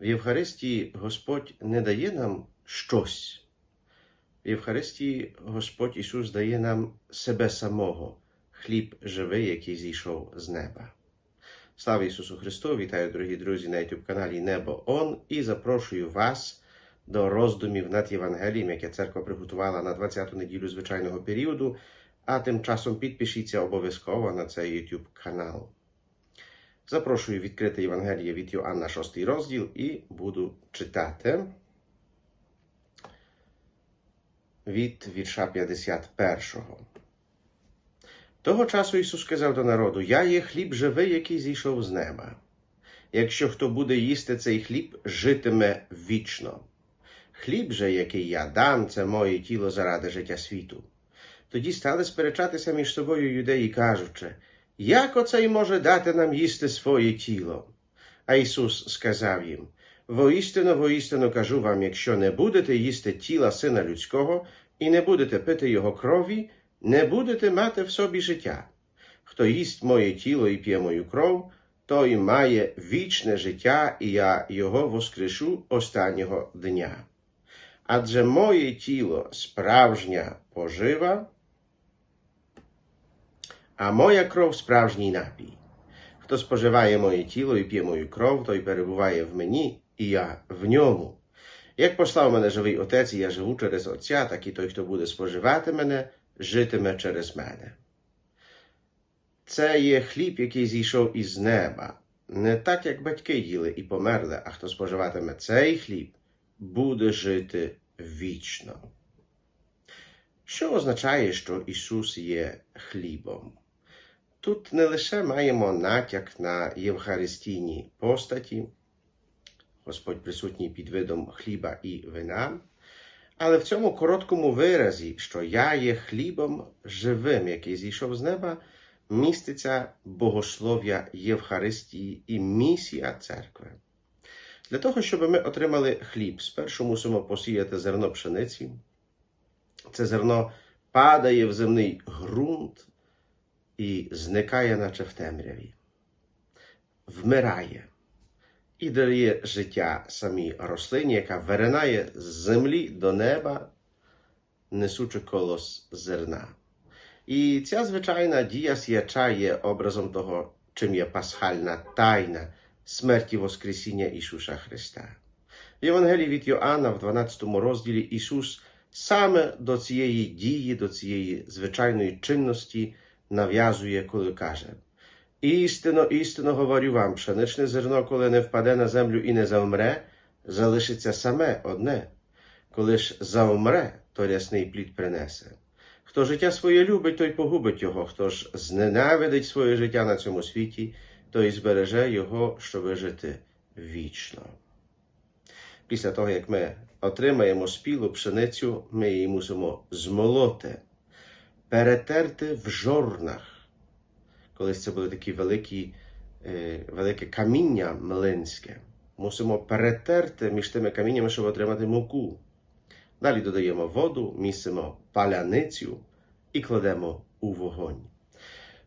В Євхаристії Господь не дає нам щось. В Євхаристії Господь Ісус дає нам себе самого, хліб живий, який зійшов з неба. Слава Ісусу Христу! Вітаю, дорогі друзі, на youtube каналі Небо Он і запрошую вас до роздумів над Євангелієм, яке церква приготувала на 20-ту неділю звичайного періоду, а тим часом підпишіться обов'язково на цей YouTube канал. Запрошую відкрити Євангеліє від Йоанна 6 розділ і буду читати від вірша 51. Того часу Ісус сказав до народу: Я є хліб живий, який зійшов з неба. Якщо хто буде їсти цей хліб, житиме вічно. Хліб же, який я дам, це моє тіло заради життя світу. Тоді стали сперечатися між собою юдеї, кажучи, як оцей може дати нам їсти своє тіло? А Ісус сказав їм: Воістину, воістину кажу вам, якщо не будете їсти тіла Сина Людського і не будете пити Його крові, не будете мати в собі життя. Хто їсть моє тіло і п'є мою кров, той має вічне життя, і я його воскрешу останнього дня. Адже моє тіло справжня пожива, а моя кров справжній напій. Хто споживає моє тіло і п'є мою кров, той перебуває в мені, і я в ньому. Як послав мене живий Отець, і я живу через Отця, так і той, хто буде споживати мене, житиме через мене. Це є хліб, який зійшов із неба, не так, як батьки їли і померли, а хто споживатиме цей хліб, буде жити вічно. Що означає, що Ісус є хлібом? Тут не лише маємо натяк на євхаристійні постаті, Господь присутній під видом хліба і вина, але в цьому короткому виразі, що я є хлібом живим, який зійшов з неба, міститься богослов'я Євхаристії і місія церкви. Для того, щоб ми отримали хліб, спершу мусимо посіяти зерно пшениці. Це зерно падає в земний ґрунт і зникає, наче в темряві, вмирає і дає життя самій рослині, яка виринає з землі до неба, несучи колос зерна. І ця звичайна дія сіяча є образом того, чим є пасхальна тайна смерті Воскресіння Ісуса Христа. В Євангелії від Йоанна, в 12 розділі, Ісус саме до цієї дії, до цієї звичайної чинності нав'язує, коли каже: Істинно, істинно говорю вам, пшеничне зерно, коли не впаде на землю і не завмре, залишиться саме одне. Коли ж завмре, то рясний плід принесе. Хто життя своє любить, той погубить його, хто ж зненавидить своє життя на цьому світі, той збереже його, щоби жити вічно. Після того, як ми отримаємо спілу пшеницю, ми її мусимо змолоти, перетерти в жорнах. Колись це були такі великі, е, велике каміння млинське. Мусимо перетерти між тими каміннями, щоб отримати муку. Далі додаємо воду, місимо паляницю і кладемо у вогонь.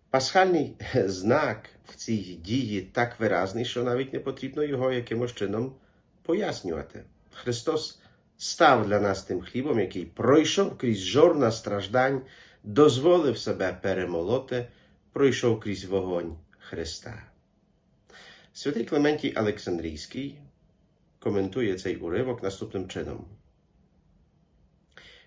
Пасхальний знак в цій дії так виразний, що навіть не потрібно його якимось чином пояснювати. Христос став для нас тим хлібом, який пройшов крізь жорна страждань, дозволив себе перемолоти, пройшов крізь вогонь Христа. Святий Клементій Олександрійський коментує цей уривок наступним чином.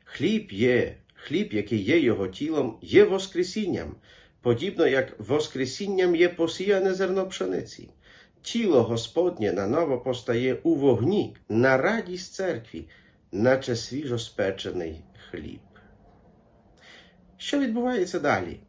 Хліб є, хліб, який є його тілом, є Воскресінням, подібно як Воскресінням є посіяне зерно пшениці. Тіло Господнє наново постає у вогні на радість церкві, наче свіжоспечений хліб. Що відбувається далі?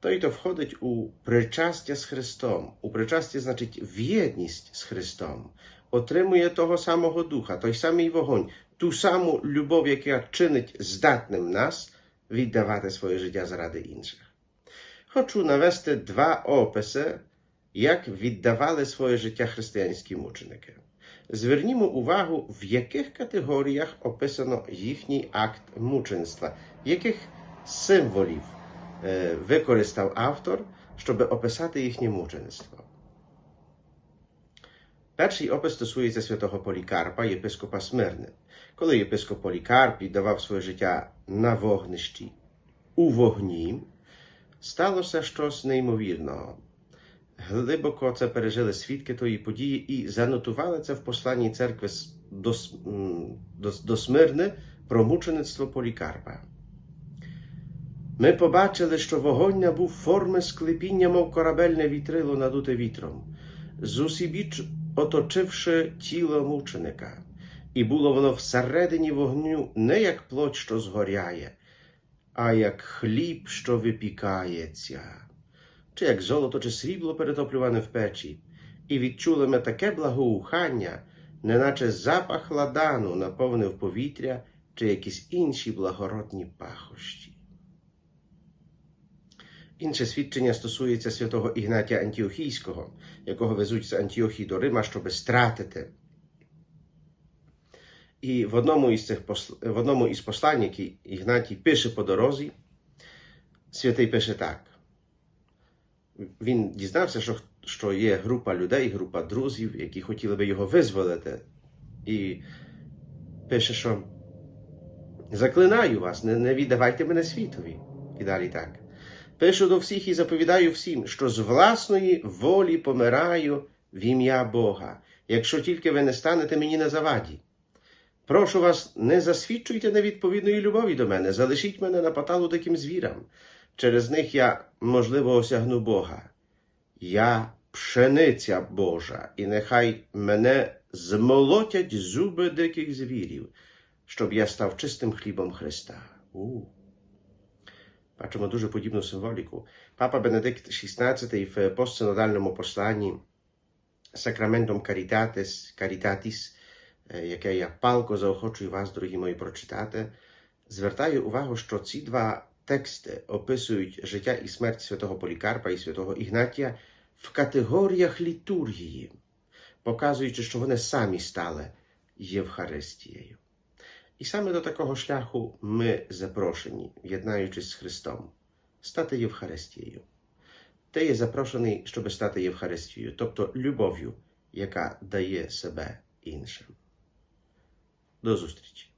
Той, хто входить у причастя з Христом, у причастя, значить, в єдність з Христом, отримує того самого Духа, той самий вогонь, ту саму любов, яка чинить здатним нас віддавати своє життя заради інших. Хочу навести два описи, як віддавали своє життя християнські мученики. Звернімо увагу, в яких категоріях описано їхній акт мученства, яких символів е, використав автор, щоб описати їхнє мучеництво. Перший опис стосується святого Полікарпа, єпископа Смирни. Коли єпископ Полікарп віддавав своє життя на вогнищі у вогні, сталося щось неймовірного. Глибоко це пережили свідки тої події і занотували це в посланні церкви до, до, до Смирни про мучеництво Полікарпа. Ми побачили, що вогонь набув форми склепіння, мов корабельне вітрило, надуте вітром, зусібіч оточивши тіло мученика, і було воно всередині вогню не як плоть, що згоряє, а як хліб, що випікається, чи як золото чи срібло перетоплюване в печі, і відчули ми таке благоухання, неначе запах ладану наповнив повітря чи якісь інші благородні пахощі. Інше свідчення стосується святого Ігнатія Антіохійського, якого везуть з Антіохії до Рима, щоби стратити. І в одному із цих посл... в одному із послань, які Ігнатій пише по дорозі, святий пише так. Він дізнався, що, що є група людей, група друзів, які хотіли би його визволити. І пише, що заклинаю вас, не, не віддавайте мене світові. І далі так. Пишу до всіх і заповідаю всім, що з власної волі помираю в ім'я Бога, якщо тільки ви не станете мені на заваді. Прошу вас, не засвідчуйте невідповідної любові до мене, залишіть мене на поталу диким звірам. Через них я, можливо, осягну Бога. Я пшениця Божа, і нехай мене змолотять зуби диких звірів, щоб я став чистим хлібом Христа. У. Бачимо дуже подібну символіку. Папа Бенедикт XVI в постсинодальному посланні Сакраментом Caritatis, Caritatis, е, яке я палко заохочую вас, дорогі мої, прочитати, звертає увагу, що ці два тексти описують життя і смерть святого Полікарпа і святого Ігнатія в категоріях літургії, показуючи, що вони самі стали Євхаристією. І саме до такого шляху ми запрошені, єднаючись з Христом, стати Євхаристією. Ти є запрошений, щоб стати Євхаристією, тобто любов'ю, яка дає себе іншим. До зустрічі!